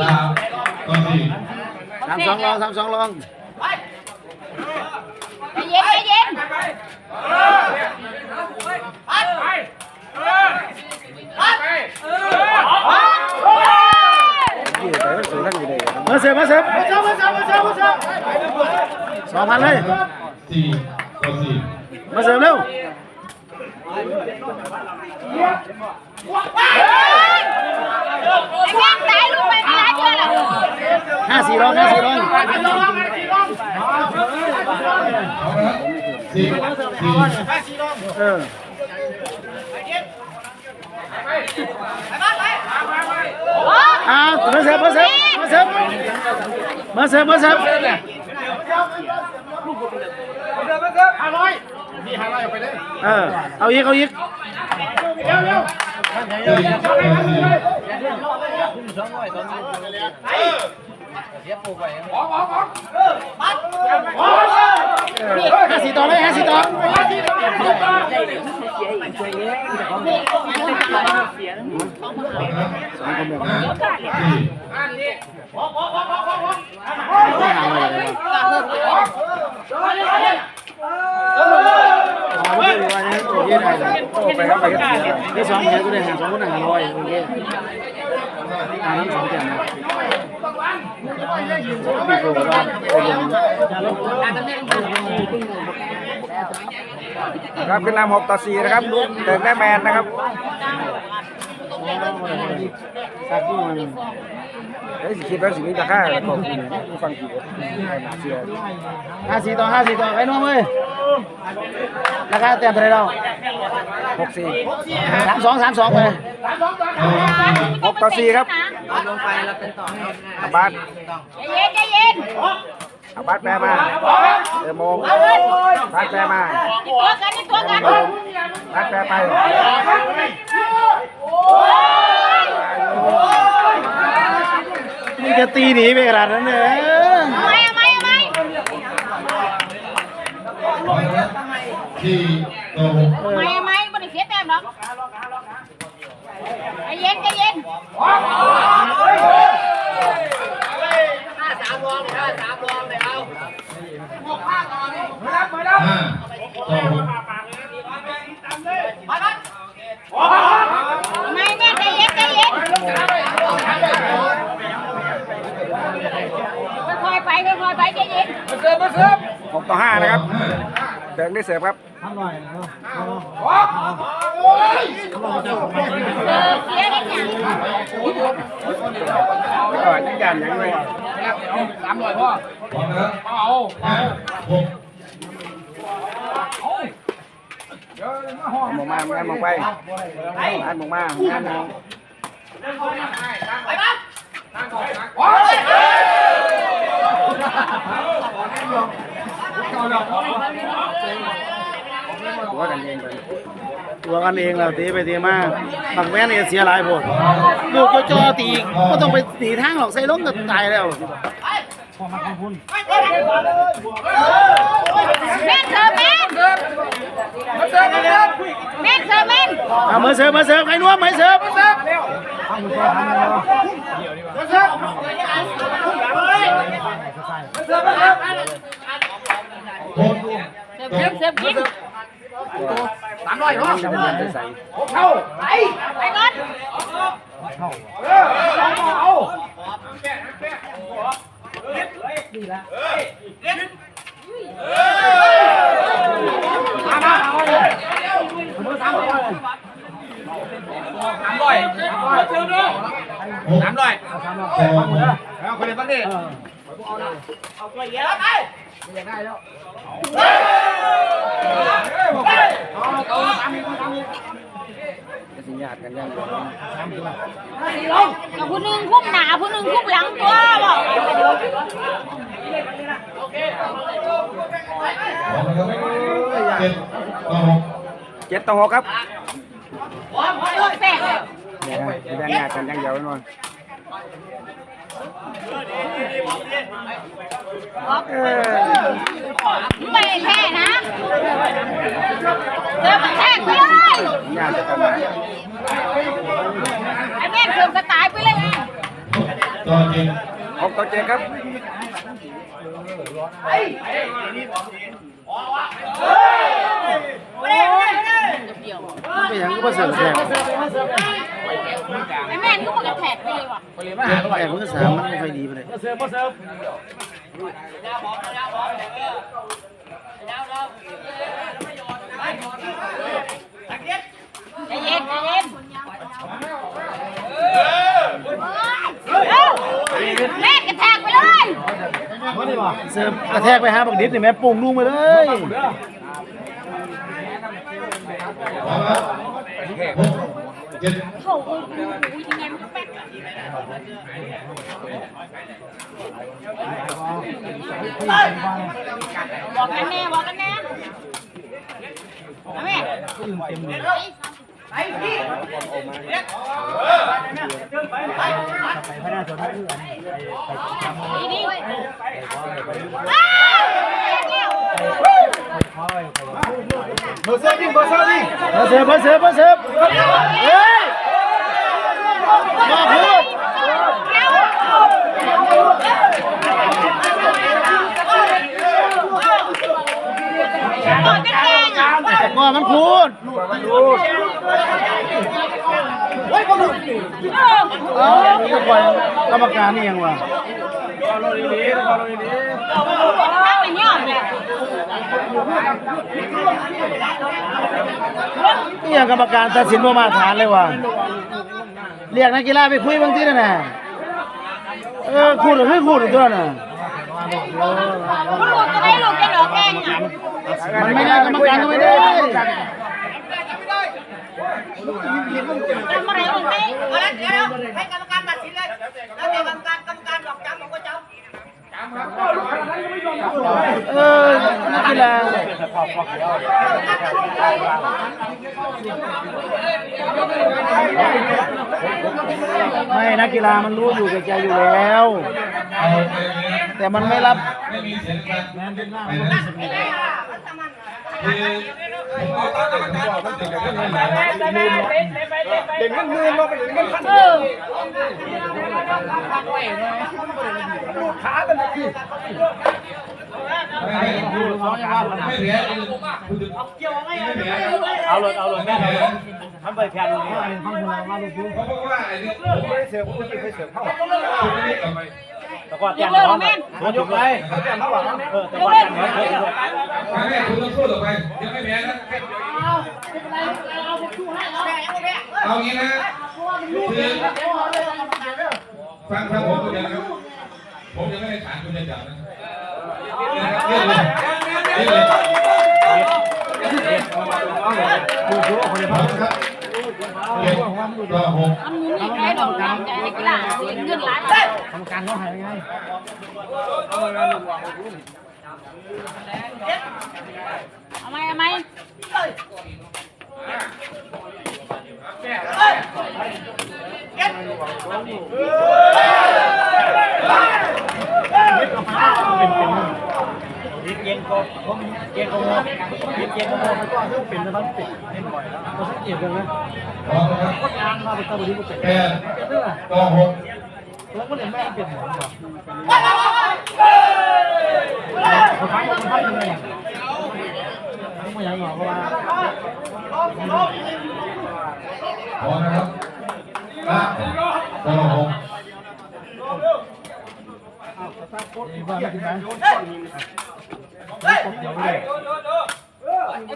สามต่อสี่สามสองลองสามสองลอง ใจเย็นใจเย็นอยู่แต่ว่าสูงทั้งอยู่เลยมาเสิร์ฟมาเสิร์ฟมาเสิร์ฟมาเสิร์ฟมาเสิร์ฟมาเสิร์ฟสองพันเลยสี่ต่อสี่มาเสิร์ฟเร็วไอ้แม่งตายลูกไปไม่ได้เชื่อหรอห้าสี่ลองห้าสี่ลองเอาละสี่สี่เอออ่ามาเสิร์ฟมาเสิร์ฟ มาเสิร์ฟมาสี่ต่อสี่ห้าสี่ต่อเลยห้าสี่ต่อห้าสี่ไม่ห่างเลยเลยเอาไปดูว่าเนี่ยโอเคได้เลยโอ้ ไปครับไปครับนี่สองแถวก็ได้หาสองคนหาร้อยโอเคหาน้ำสองแถวนะมีโปรก็ได้ครับขึ้นนำหกต่อสี่นะครับเติมแม่แมนนะครับสักที่มัน เฮ้ยสิคิดว่าสิ่งนี้ราคาของคุณเนี่ยฟังกี่น่าเชื่อห้าสี่ต่อห้าสี่ต่อไอ้น้องเว้ยราคาเต็มเท่าไหรเราหกสี่สามสองสามสองไปหกต่อสี่ครับอาบาสใจเย็นใจเย็นอาบาสแปรมาเออโมงบาสแปรมานี่ตัวกันนี่ตัวกันบาสแปรไป นี่จะตีหนีไปขนาดนั้นเลยเอาไหมเอาไหมเอาไหมสี่ต่อหกเอาไหมเอาไหมไม่ได้เสียแต้มหรอกใจเย็นใจเย็นห้าต่อหกไม่แม่ใจเย็นใจเย็น ค่อยๆไปค่อยๆไปใจเย็นหกต่อห้านะครับเดินได้เสิร์ฟครับเออเสียได้ยังก่อนยังยันยังไงพร้อมนะครับห้าหกมองมางานมองไปงานมองมางานมองตัว กันเองไปตัวกันเองเราตีไปตีมาบักแม่นี่เสียหลายพวกลูกโจอตีอีกก็ต้องไปตีทางหรอกใส่ล้มก็ตายแล้วแม่นเซอร์แม่นแม่นเซอร์แม่นเอามือเสิร์ฟมือเสิร์ฟใครนัวมือเสิร์ฟหกเสิร์ฟเสิร์ฟเสิร์ฟกิน สามร้อยเนาะใส่ไปก่อนหกสามร้อยต่อหกเอาคนเดียวฟังดิ สิญาติกันยังเอาผู้หนึ่งคุ้มหน้าผู้หนึ่งคุ้มหลังตัวบอกพร้อมนะครับเจ็ดต่อหกเจ็ดต่อหกครับตัวแตกเนี่ยฮะแบ่งญาติกันยังเดียวแน่นอนเออ ไม่แพ้นะเสิร์ฟมันแทกไปเลยไอ้แม่เสิร์ฟกระต่ายไปเลยต่อต่อจริงหกต่อเจ็ดครับไม่ยังก็เสิร์ฟแทน ไอ้แม่นก็บอกกระแทกไปเลยว่ะแต่มือสามมันไม่ค่อยดีไปเลยเสิร์ฟเสิร์ฟใจเย็นใจเย็นเร็วแม่กระแทกไปเลยเสิร์ฟกระแทกไปหาบักดิษนี่แม่ปุ่งลุงไปเลย เจ็ดโถ่อุ้ยยังไงมันก็แป๊กบอกกันแน่บอกกันแน่เอาแม่ดีดีอ้าวเร็วเบอร์เสิร์ฟดิเบอร์เสิร์ฟดิเบอร์เสิร์ฟเบอร์เสิร์ฟเบอร์เสิร์ฟเฮ้ยมาพูด บอกกันแน่อะ แต่ก่อนมันพูดเอ้าก็ปล่อยกรรมการนี่ยังวะนี่ยังกรรมการตัดสินว่ามาฐานเลยว่ะเรียกนักกีฬาไปคุยบางทีนั่นน่ะเออคูดหรือไม่คูดตัวน่ะ คุณลูกจะได้ลูกจะเหลือแกงอะมันไม่ได้กรรมการก็ไม่ได้จำอะไรบ้างไหมเอาละเดี๋ยวให้กรรมการตัดสินเลยแล้วเดี๋ยวกรรมการกรรมการบอกจำผมก็จำเออนักกีฬาไม่นักกีฬามันรู้อยู่แก่ใจอยู่แล้ว แต่มันไม่รับไม่มีเสียงกันไปนะคือผมก็ตั้งใจผมบอกว่าจะเกิดขึ้นอะไรนะเด็กมันมือมาเป็นเด็กมันเออไม่ไม่คุณไม่แพ้คุณเอาเกี่ยวไม่แพ้เอาเลยเอาเลยไม่แพ้ทำไปแค่นี้เพราะว่าไอ้นี่ผมไม่เสิร์ฟผมไม่เสิร์ฟเข้า คุณไม่ได้กลับไปแต่ก่อนยแจ้งกเลิกน้องแม่นยกไปเออแต่ก่อนแจ้งน้องไม่แม่คุณต้องสู้ต่อไปยังไม่แพ้นะเอางี้นะคือฟังฟังผมคนเดียวนะครับผมยังไม่ได้ถามคุณจะจับนะเรื่องเลยเรื่องเลยพร้อมครับเจ็ดต่อหกทำมือนี่ใครดอกน้ำใจให้กีฬาเสียเงินหลายบา ทกรรมการเขาหายไงเอาไหมเอาไหมยิ งก็ผมเย็นก็โม่ยิงเย็นก็โม่มันก็เป็นนะครับเป็นเล่นบ่อยแล้วก็สังเกตเลยนะพร้อมนะครับงานมาเป็นตัวนี้ก็เป็นแปดต่อหกแล้วก็เลยแม่เป็นหมอนก่อนเขาทำเขาทำยังไงทำมาอย่างหรอเพราะว่าพอนะครับเก้าต่อหก ว่าไม่ถึงไหน ไอ้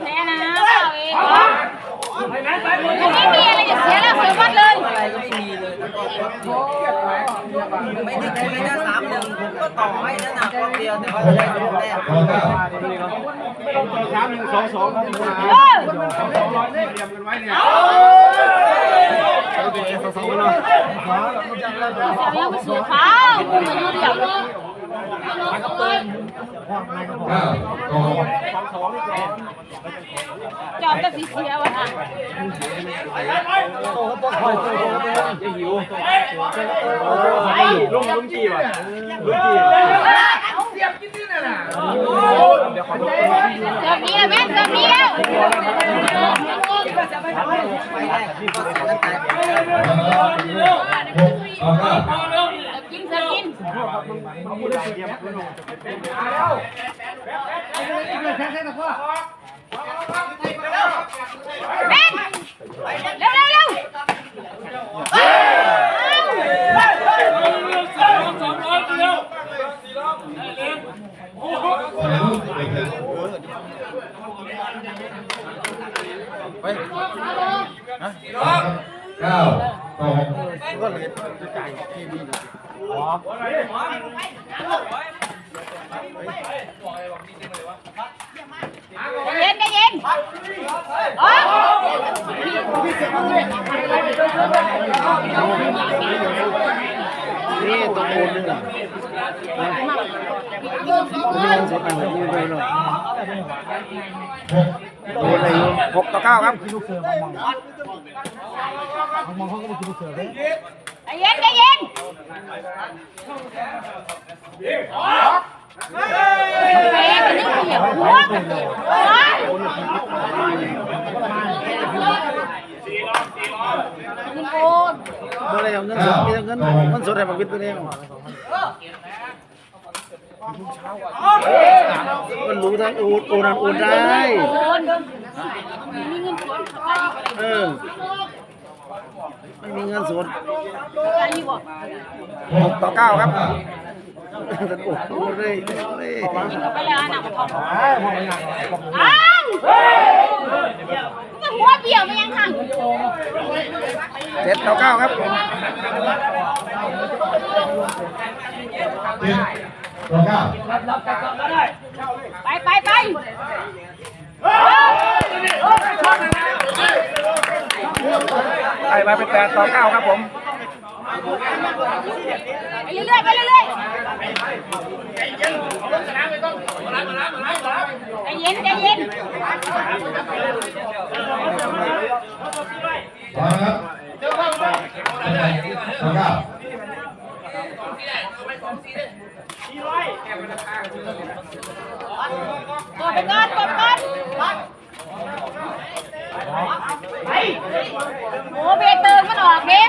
แพ้นะเปล่าเองมันไม่มีอะไรจะเสียแล้วเสียวัดเลยอะไรก็ไม่มีเลยไม่ได้คุยนะสามหนึ่งผมก็ต่อให้นะหนักคนเดียวแต่ว่าจะได้สองแต้มต่อเก้าสามหนึ่งสองสองเออสองเลยเสียไปสู่เขาคุณมาอยู่เดียวเก้าต่อหกจอบแต่สีเสียวอะลุงลุงจีว่ะลุงจีเกื อบนี้แล้วแม่เกือบนี้แล้วกินเถอะกินเม่นเร็วเร็วเร็ว ถ่ายรูปเลยครับ ไป เก้าต่อหกก็เลยจะจ่ายที่ดีเย็นใจเย็นโอ้นี่ตัวโอนนึงอะตัวนี้เสียตังค์ยืมไปเลยหก โอนเลยหกต่อเก้าครับใจเย็นใจเย็นเฮ้ยนี่เหี้ยหัวกันเลยโอ้ยบ่ได้เอาเงินสดมีแต่เงินเงินสดให้บักวิทย์ตัวเองมันรู้ทั้งโอ นโอนโอนได้โอนมีเงินสดเข้ไปเออไม่มีเงินสดไปอยู่บ่หกต่อเก้าครับโอ้โหเลยเลยกินไปแล้วนะบ่ท้องอ้าวหัวเบี้ยวมันยังห่างเจ็ดต่อเก้าครับเจ็ดต่อเก้า ไปไปไปไอ้มาเป็นแปดต่อเก้าครับผม ไปเรื่อยๆไปเรื่อยๆใจเย็นใจเย็นพร้อมนครับต่อเก้า กดไปก่อนกดก่อนไปโอ้เบเติมมันออกเด็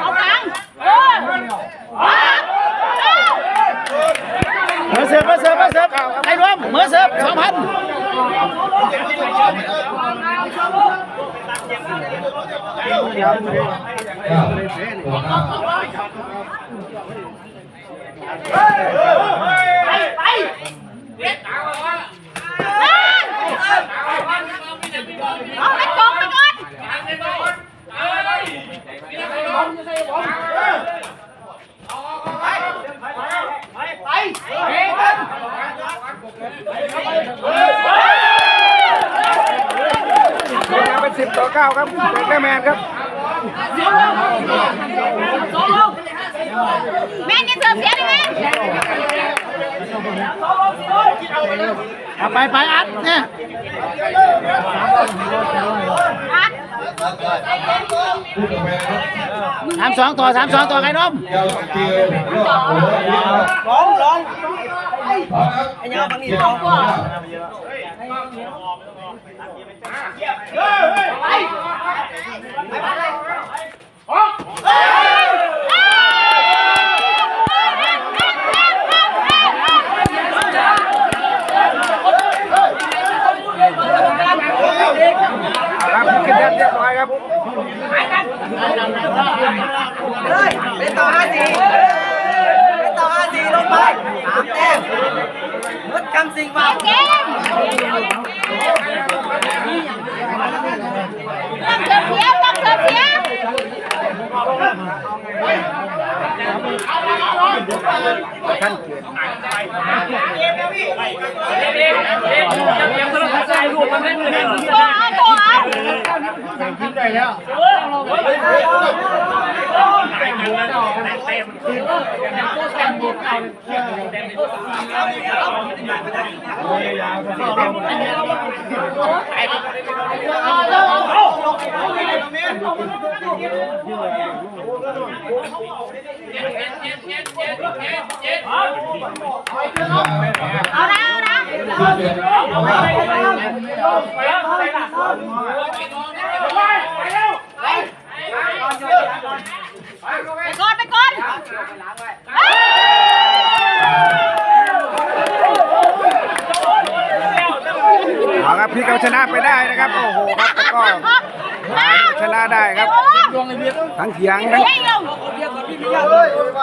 เอาตังเออ มื่อเสิร์ฟเมื่อเสิร์ฟเมื่อเสิร์ฟใครรวมเมื่อเสิร์ฟสองพันเก้าต่อเก้า เอาไปกองไปก่อน เป็นสิบต่อเก้าครับเป็นแค่แมนครับแม่จะเสิร์ฟเสียดิแม่เอาไปไปอัดเนี่ยอัดพูดกับแฟนครับสามสองต่อสามสองต่อใครน้อมยาวเกี่ยวรอบหัวเรียบร้อยร้องร้องพร้อมครับไอ้ยาวฝั่งนี้ร้องกว่า ครับขึ้นแดนเรียบร้อยครับเป็นต่อห้าสี่เป็นต่อห้าสี่ลงไปสามแต้ม กำสิ่งมาเก่งต้องเสียต้องเสียท่านเกียรติตัวตัว เอาเอาละเอาละ เอาครับพี่เอาชนะไปได้นะครับ โอ้โหครับก็ชนะได้ครับทั้งเถียงทั้ง